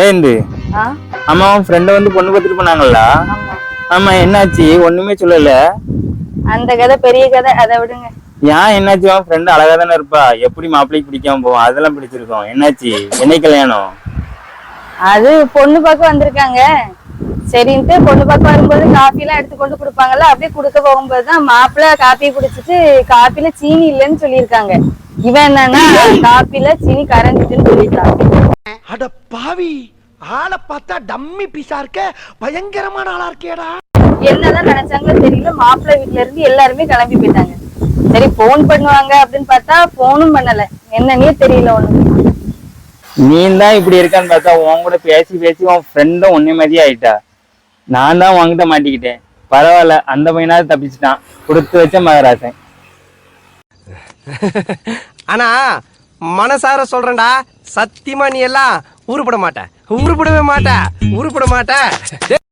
ஏந்து ஆமா உன் ஃப்ரெண்டை வந்து பொண்ணு பார்த்துட்டு போனாங்கல்ல? ஆமா. என்னாச்சு? ஒண்ணுமே சொல்லல. அந்த கதை பெரிய கதை அதை விடுங்க. ஏன் என்னாச்சு? உன் ஃப்ரெண்டு அழகா தானே இருப்பா. எப்படி மாப்பிள்ளைக்கு பிடிக்காம போவோம் அதெல்லாம் பிடிச்சிருக்கோம். என்னாச்சு? என்னை கல்யாணம்? அது பொண்ணு பார்க்க வந்திருக்காங்க. சரின்ட்டு பொண்ணு பார்க்க வரும்போது காஃபி எல்லாம் எடுத்து கொண்டு கொடுப்பாங்கல்ல அப்படியே கொடுக்க போகும்போது தான் மாப்பிள்ளை காப்பி குடிச்சிட்டு காப்பில சீனி இல்லைன்னு சொல்லியிருக்காங்க. இவன் என்னன்னா காப்பில சீனி கரைஞ்சிட்டுன்னு அட பாவி ஆளை பார்த்தா டம்மி பீஸா இருக்க. பயங்கரமான ஆளா இருக்கேடா. என்னதான் நினைச்சாங்களோ தெரியல. மாப்பிள்ளை வீட்ல இருந்து எல்லாருமே கிளம்பி போயிட்டாங்க. சரி போன் பண்ணுவாங்க அப்படின்னு பார்த்தா போனும் பண்ணல. என்னன்னே தெரியல ஒண்ணு நீ தான் இப்படி இருக்கான்னு பார்த்தா உன் கூட பேசி பேசி உன் ஃப்ரெண்டும் ஒன்னே மாதிரி ஆயிட்டா? நான் தான் உன்கிட்ட மாட்டிக்கிட்டேன். பரவாயில்ல அந்த பையனாவது தப்பிச்சிட்டான். கொடுத்து வச்ச மகராசன். ஆனா மனசார சொல்றேன்டா. சத்தியமா நீ எல்லாம் உருப்பட மாட்ட. உருப்படவே மாட்ட. உருப்பட மாட்ட.